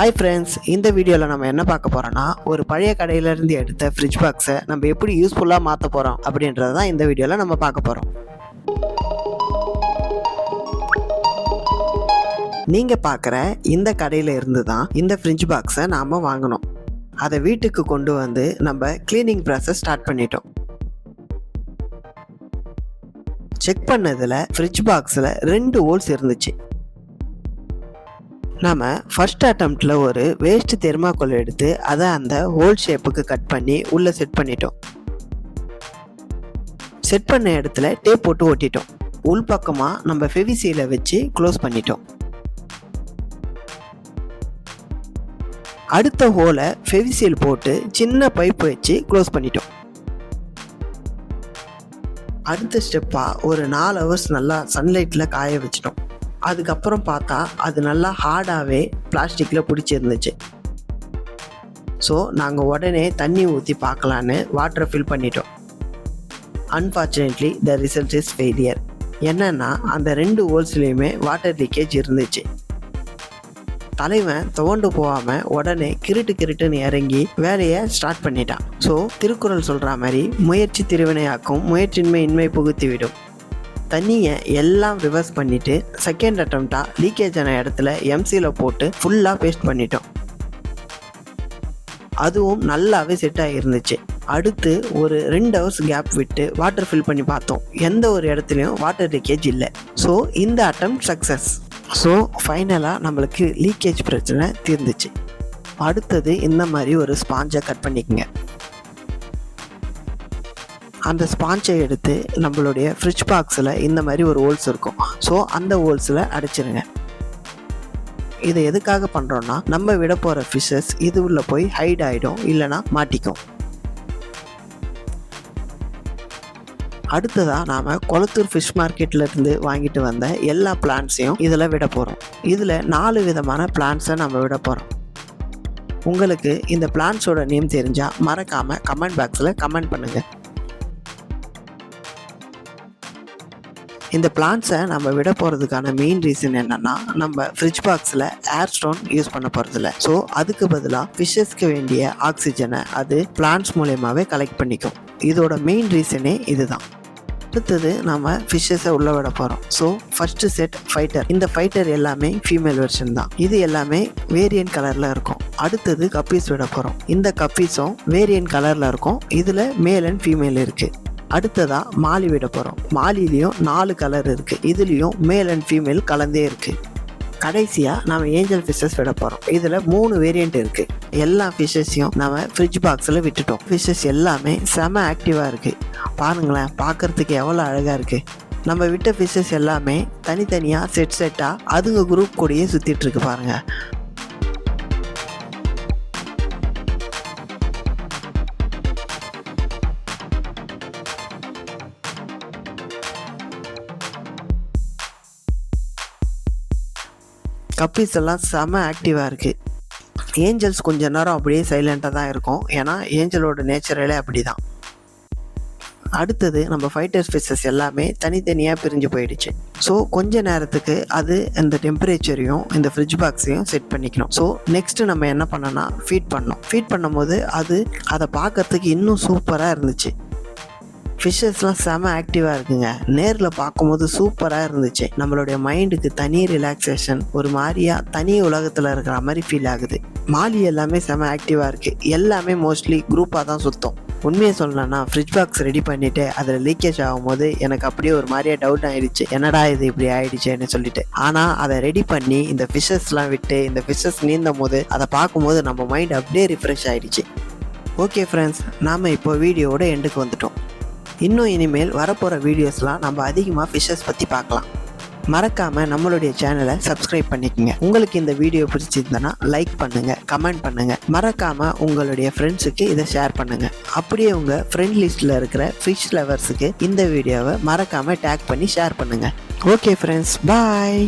Hi friends இந்த வீடியோவில் நம்ம என்ன பார்க்க போகிறோம்னா ஒரு பழைய கடையிலேருந்து எடுத்த ஃப்ரிட்ஜ் பாக்ஸை நம்ம எப்படி யூஸ்ஃபுல்லாக மாற்ற போகிறோம் அப்படின்றது தான் இந்த வீடியோவில் நம்ம பார்க்க போகிறோம் நீங்கள் பார்க்குற இந்த கடையில் இருந்து தான் இந்த ஃப்ரிட்ஜ் பாக்ஸை நாம் வாங்கினோம் அதை வீட்டுக்கு கொண்டு வந்து நம்ம க்ளீனிங் ப்ராசஸ் ஸ்டார்ட் பண்ணிட்டோம். செக் பண்ணதில் ஃப்ரிட்ஜ் பாக்ஸில் ரெண்டு ஹோல்ஸ் இருந்துச்சு. நாம் ஃபர்ஸ்ட் அட்டம்ப்டில் ஒரு வேஸ்ட் தெர்மாக்கோல் எடுத்து அதை அந்த ஹோல் ஷேப்புக்கு கட் பண்ணி உள்ளே செட் பண்ணிட்டோம். செட் பண்ண இடத்துல டேப் போட்டு ஒட்டிட்டோம். உள்பக்கமாக நம்ம ஃபெவிசியில் வச்சு க்ளோஸ் பண்ணிட்டோம். அடுத்த ஹோலை ஃபெவிசியல் போட்டு சின்ன பைப் வச்சு க்ளோஸ் பண்ணிட்டோம். அடுத்த ஸ்டெப்பாக ஒரு நாலு ஹவர்ஸ் நல்லா சன்லைட்டில் காய வச்சிட்டோம். அதுக்கப்புறம் பார்த்தா அது நல்லா ஹார்டாகவே பிளாஸ்டிக்கில் பிடிச்சிருந்துச்சு. ஸோ நாங்கள் உடனே தண்ணி ஊற்றி பார்க்கலான்னு வாட்டரை ஃபில் பண்ணிட்டோம். Unfortunately the result is failure என்னன்னா அந்த ரெண்டு ஹோல்ஸ்லேயுமே வாட்டர் லீக்கேஜ் இருந்துச்சு. தலைவன் துவண்டு போகாமல் உடனே கிருட்டு கிருட்டுன்னு இறங்கி வேலையை ஸ்டார்ட் பண்ணிட்டான். ஸோ திருக்குறள் சொல்கிற மாதிரி முயற்சி திருவினையாக்கும் முயற்சின்மை இன்மை புகுத்திவிடும் தண்ணியை எல்லாம் ரிவர்ஸ் பண்ணிவிட்டு செகண்ட் அட்டம்ப்டாக லீக்கேஜ் ஆன இடத்துல எம்சியில் போட்டு ஃபுல்லாக பேஸ்ட் பண்ணிட்டோம். அதுவும் நல்லாவே செட் ஆகிருந்துச்சு அடுத்து ஒரு ரெண்டு ஹவர்ஸ் கேப் விட்டு வாட்டர் ஃபில் பண்ணி பார்த்தோம். எந்த ஒரு இடத்துலையும் வாட்டர் லீக்கேஜ் இல்லை. ஸோ இந்த அட்டம் சக்ஸஸ் ஸோ ஃபைனலாக நம்மளுக்கு லீக்கேஜ் பிரச்சனை தீர்ந்துச்சு. அடுத்தது இந்த மாதிரி ஒரு ஸ்பாஞ்சை கட் பண்ணிக்கங்க. அந்த ஸ்பாஞ்சை எடுத்து நம்மளுடைய ஃப்ரிட்ஜ் பாக்ஸில் இந்த மாதிரி ஒரு ஹோல்ஸ் இருக்கும். ஸோ அந்த ஹோல்ஸில் அடைச்சிருங்க. இதை எதுக்காக பண்ணுறோன்னா நம்ம விட போகிற ஃபிஷ்ஷஸ் இது உள்ள போய் ஹைட் ஆகிடும் இல்லைனா மாட்டிக்கும். அடுத்ததாக நாம் கொளத்தூர் ஃபிஷ் மார்க்கெட்டில் இருந்து வாங்கிட்டு வந்த எல்லா பிளான்ஸையும் இதில் விட போகிறோம் இதில் நாலு விதமான பிளான்ஸை நம்ம விட போகிறோம் உங்களுக்கு இந்த பிளான்ஸோட நேம் தெரிஞ்சால் மறக்காமல் கமெண்ட் பாக்ஸில் கமெண்ட் பண்ணுங்கள் இந்த பிளான்ஸை நம்ம விட போகிறதுக்கான மெயின் ரீசன் என்னென்னா நம்ம ஃப்ரிட்ஜ் பாக்ஸில் ஏர் ஸ்டோன் யூஸ் பண்ண போகிறதில்ல ஸோ அதுக்கு பதிலாக ஃபிஷ்ஷஸ்க்கு வேண்டிய ஆக்சிஜனை அது பிளான்ஸ் மூலயமாவே கலெக்ட் பண்ணிக்கும். இதோட மெயின் ரீசனே இதுதான். அடுத்தது நம்ம ஃபிஷ்ஷஸை உள்ள விட போகிறோம் ஸோ ஃபஸ்ட்டு செட் ஃபைட்டர் இந்த ஃபைட்டர் எல்லாமே ஃபீமேல் வெர்ஷன் தான். இது எல்லாமே வேரியன்ட் கலரில் இருக்கும். அடுத்தது கப்பீஸ் விட போகிறோம் இந்த கப்பீஸும் வேரியன்ட் கலரில் இருக்கும். இதில் மேல் அண்ட் ஃபீமேல் இருக்குது அடுத்ததாக மாலி விட போகிறோம் மாலிலையும் நாலு கலர் இருக்குது இதுலேயும் மேல் அண்ட் ஃபீமேல் கலந்தே இருக்குது கடைசியாக நம்ம ஏஞ்சல் ஃபிஷஸ் விட போகிறோம் இதில் மூணு வேரியண்ட் இருக்குது எல்லா ஃபிஷ்ஷஸையும் நம்ம ஃப்ரிட்ஜ் பாக்ஸில் விட்டுட்டோம். ஃபிஷ்ஷஸ் எல்லாமே செம ஆக்டிவாக இருக்குது பாருங்களேன் பார்க்குறதுக்கு எவ்வளோ அழகாக இருக்குது நம்ம விட்ட ஃபிஷ்ஷஸ் எல்லாமே தனித்தனியாக செட் செட்டாக அதுங்க குரூப் கூடயே சுற்றிட்டுருக்கு பாருங்கள் கப்பீஸ் எல்லாம் செம ஆக்டிவாக இருக்குது ஏஞ்சல்ஸ் கொஞ்ச நேரம் அப்படியே சைலண்ட்டாக தான் இருக்கும். ஏன்னா ஏஞ்சலோட நேச்சுரலே அப்படி தான் அடுத்தது நம்ம ஃபைட்டர் ஃபிஷஸ் எல்லாமே தனித்தனியாக பிரிஞ்சு போயிடுச்சு. ஸோ கொஞ்ச நேரத்துக்கு அது இந்த டெம்பரேச்சரையும் இந்த ஃப்ரிட்ஜ் பாக்ஸையும் செட் பண்ணிக்கணும். ஸோ நெக்ஸ்ட்டு நம்ம என்ன பண்ணோன்னா ஃபீட் பண்ணோம் ஃபீட் பண்ணும்போது அது அதை பார்க்கறதுக்கு இன்னும் சூப்பராக இருந்துச்சு. ஃபிஷ்ஷஸ்லாம் செம ஆக்டிவாக இருக்குங்க. நேரில் பார்க்கும்போது சூப்பராக இருந்துச்சு. நம்மளுடைய மைண்டுக்கு தனி ரிலாக்ஸேஷன் ஒரு மாதிரியா தனி உலகத்தில் இருக்கிற மாதிரி ஃபீல் ஆகுது. மாலி எல்லாமே செம ஆக்டிவாக இருக்குது எல்லாமே மோஸ்ட்லி குரூப்பாக தான் சுத்தம். உண்மையை சொல்லணும்னா ஃப்ரிட்ஜ் பாக்ஸ் ரெடி பண்ணிவிட்டு அதில் லீக்கேஜ் ஆகும்போது எனக்கு அப்படியே ஒரு மாதிரியே டவுட் ஆயிடுச்சு. என்னடா இது இப்படி ஆயிடுச்சேன்னு சொல்லிட்டு. ஆனால் அதை ரெடி பண்ணி இந்த ஃபிஷ்ஷஸ்லாம் விட்டு இந்த ஃபிஷ்ஷஸ் நீந்தும் போது அதை பார்க்கும்போது நம்ம மைண்ட் அப்படியே ரிஃப்ரெஷ் ஆயிடுச்சு. ஓகே ஃப்ரெண்ட்ஸ் நாம் இப்போ வீடியோவோட எண்டுக்கு வந்துட்டோம். இன்னும் இனிமேல் வரப்போகிற வீடியோஸ்லாம் நம்ம அதிகமாக ஃபிஷ்ஷஸ் பற்றி பார்க்கலாம். மறக்காமல் நம்மளுடைய சேனலை சப்ஸ்கிரைப் பண்ணிக்கோங்க. உங்களுக்கு இந்த வீடியோ பிடிச்சிருந்தனா லைக் பண்ணுங்கள் கமெண்ட் பண்ணுங்கள் மறக்காமல் உங்களுடைய ஃப்ரெண்ட்ஸுக்கு இதை ஷேர் பண்ணுங்கள் அப்படியே உங்கள் ஃப்ரெண்ட் லிஸ்ட்டில் இருக்கிற ஃபிஷ் லவர்ஸுக்கு இந்த வீடியோவை மறக்காமல் டேக் பண்ணி ஷேர் பண்ணுங்கள் ஓகே ஃப்ரெண்ட்ஸ் பாய்